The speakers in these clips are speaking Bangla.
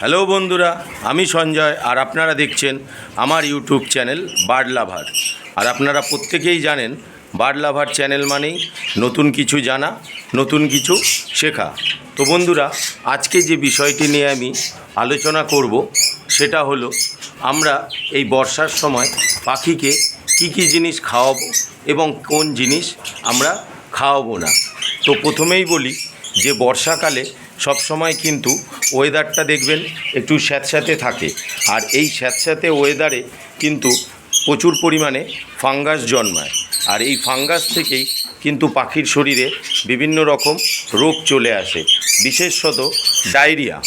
হ্যালো বন্ধুরা, আমি সঞ্জয় আর আপনারা দেখছেন আমার ইউটিউব চ্যানেল বার্ড লাভার। আর আপনারা প্রত্যেকেই জানেন বার্ড লাভার চ্যানেল মানেই নতুন কিছু জানা, নতুন কিছু শেখা। তো বন্ধুরা, আজকে যে বিষয়টি নিয়ে আমি আলোচনা করব, সেটা হলো আমরা এই বর্ষার সময় পাখিকে কি কি জিনিস খাওয়াবো এবং কোন জিনিস আমরা খাওয়াবো না। তো প্রথমেই বলি যে বর্ষাকালে সব সময় কিন্তু ওয়েদারটা দেখবেন একটু স্যাঁতস্যাঁতে থাকে। আর এই স্যাঁতস্যাঁতে ওয়েদারে কিন্তু প্রচুর পরিমাণে ফাঙ্গাস জন্মায়। আর এই ফাঙ্গাস থেকেই কিন্তু পাখির শরীরে বিভিন্ন রকম রোগ চলে আসে। বিশেষত ডায়রিয়া।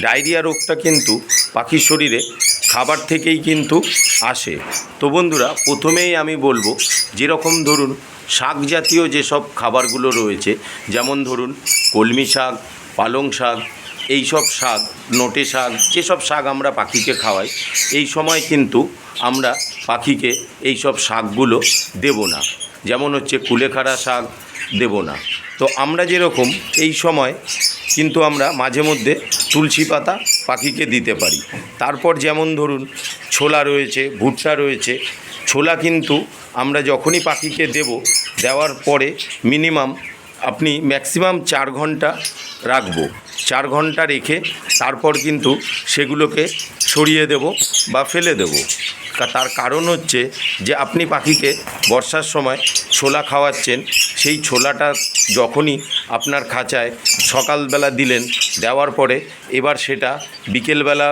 ডায়রিয়া রোগটা কিন্তু পাখির শরীরে খাবার থেকেই কিন্তু আসে। তো বন্ধুরা, প্রথমেই আমি বলব, যেরকম ধরুন শাক জাতীয় যেসব খাবারগুলো রয়েছে, যেমন ধরুন কলমি শাক পালং শাক এই সব শাক, নোটে শাক, যেসব শাক আমরা পাখিকে খাওয়াই, এই সময় কিন্তু আমরা পাখিকে এই সব শাকগুলো দেব না। যেমন হচ্ছে কুলেখাড়া শাক দেব না। তো আমরা যেরকম এই সময় কিন্তু আমরা মাঝে মধ্যে তুলসী পাতা পাখিকে দিতে পারি। তারপর যেমন ধরুন ছোলা রয়েছে, ভুট্টা রয়েছে, ছোলা কিন্তু আমরা যখনই পাখিকে দেব, দেওয়ার পরে মিনিমাম আপনি ম্যাক্সিমাম চার ঘণ্টা রাখব। চার ঘণ্টা রেখে তারপর কিন্তু সেগুলোকে সরিয়ে দেব বা ফেলে দেব। তার কারণ হচ্ছে যে আপনি পাখিকে বর্ষার সময় ছোলা খাওয়াচ্ছেন, সেই ছোলাটা যখনই আপনার খাঁচায় সকালবেলা দিলেন, দেওয়ার পরে এবার সেটা বিকেলবেলা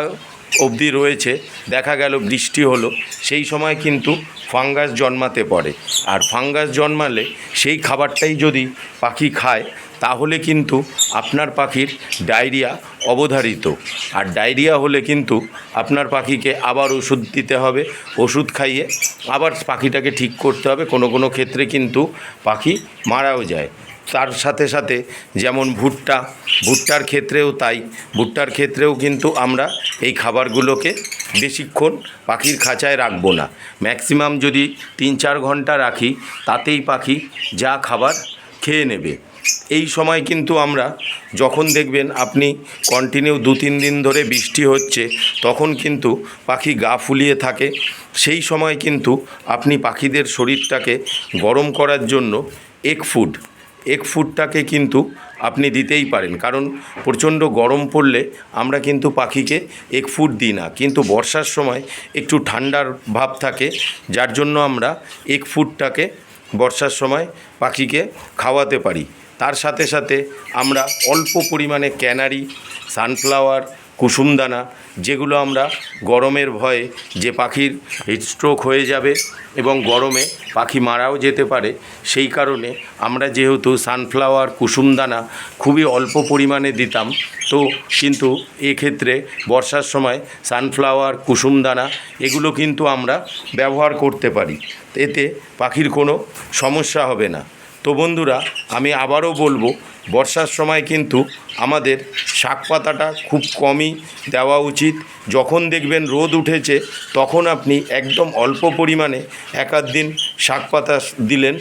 অবধি রয়েছে। দেখা গেল বৃষ্টি হলো। সেই সময় কিন্তু ফাঙ্গাস জন্মাতে পারে। আর ফাঙ্গাস জন্মালে সেই খাবারটাই যদি পাখি খায়, তাহলে কিন্তু আপনার পাখির ডায়রিয়া অবধারিত। আর ডায়রিয়া হলে কিন্তু আপনার পাখিকে আবার ওষুধ দিতে হবে, ওষুধ খাইয়ে আবার পাখিটাকে ঠিক করতে হবে। কোনো কোনো ক্ষেত্রে কিন্তু পাখি মারাও যায়। তার সাথে সাথে যেমন ভুট্টা, ভুট্টার ক্ষেত্রেও তাই। ভুট্টার ক্ষেত্রেও কিন্তু আমরা এই খাবারগুলোকে বেশিক্ষণ পাখির খাঁচায় রাখব না। ম্যাক্সিমাম যদি তিন চার ঘণ্টা রাখি, তাতেই পাখি যা খাবার খেয়ে নেবে। এই সময় কিন্তু আমরা যখন দেখবেন আপনি কন্টিনিউ দু তিন দিন ধরে বৃষ্টি হচ্ছে, তখন কিন্তু পাখি গা ফুলিয়ে থাকে। সেই সময় কিন্তু আপনি পাখিদের শরীরটাকে গরম করার জন্য এগ ফুড এগ ফুটটাকে কিন্তু আপনি দিতেই পারেন। কারণ প্রচণ্ড গরম পড়লে আমরা কিন্তু পাখিকে এক ফুট দিই না। কিন্তু বর্ষার সময় একটু ঠান্ডার ভাব থাকে, যার জন্য আমরা এক ফুটটাকে বর্ষার সময় পাখিকে খাওয়াতে পারি। তার সাথে সাথে আমরা অল্প পরিমাণে ক্যানারি, সানফ্লাওয়ার কুসুমদানা, যেগুলো আমরা গরমের ভয়ে যে পাখির হিটস্ট্রোক হয়ে যাবে এবং গরমে পাখি মারাও যেতে পারে, সেই কারণে আমরা যেহেতু সানফ্লাওয়ার কুসুমদানা খুবই অল্প পরিমাণে দিতাম, তো কিন্তু এক্ষেত্রে বর্ষার সময় সানফ্লাওয়ার কুসুমদানা এগুলো কিন্তু আমরা ব্যবহার করতে পারি। এতে পাখির কোনো সমস্যা হবে না। তো বন্ধুরা, আমি আবারও বলব, বর্ষার সময় কিন্তু আমাদের শাক পাতাটা খুব কমই দেওয়া উচিত। যখন দেখবেন রোদ উঠেছে, তখন আপনি একদম অল্প পরিমাণে এক আধ দিন শাক পাতা দিলেন,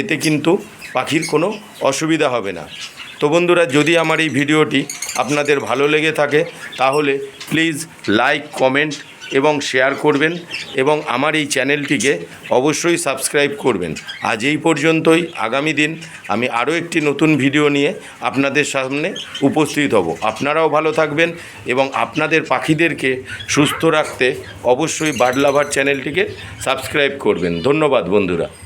এতে কিন্তু পাখির কোনো অসুবিধা হবে না। তো বন্ধুরা, যদি আমার এই ভিডিওটি আপনাদের ভালো লেগে থাকে, তাহলে প্লিজ লাইক, কমেন্ট এবং শেয়ার করবেন এবং আমার এই চ্যানেলটিকে অবশ্যই সাবস্ক্রাইব করবেন। আজ এই পর্যন্তই, আগামী দিন আমি আরও একটি নতুন ভিডিও নিয়ে আপনাদের সামনে উপস্থিত হব। আপনারাও ভালো থাকবেন এবং আপনাদের পাখিদেরকে সুস্থ রাখতে অবশ্যই বার্ড লাভার চ্যানেলটিকে সাবস্ক্রাইব করবেন। ধন্যবাদ বন্ধুরা।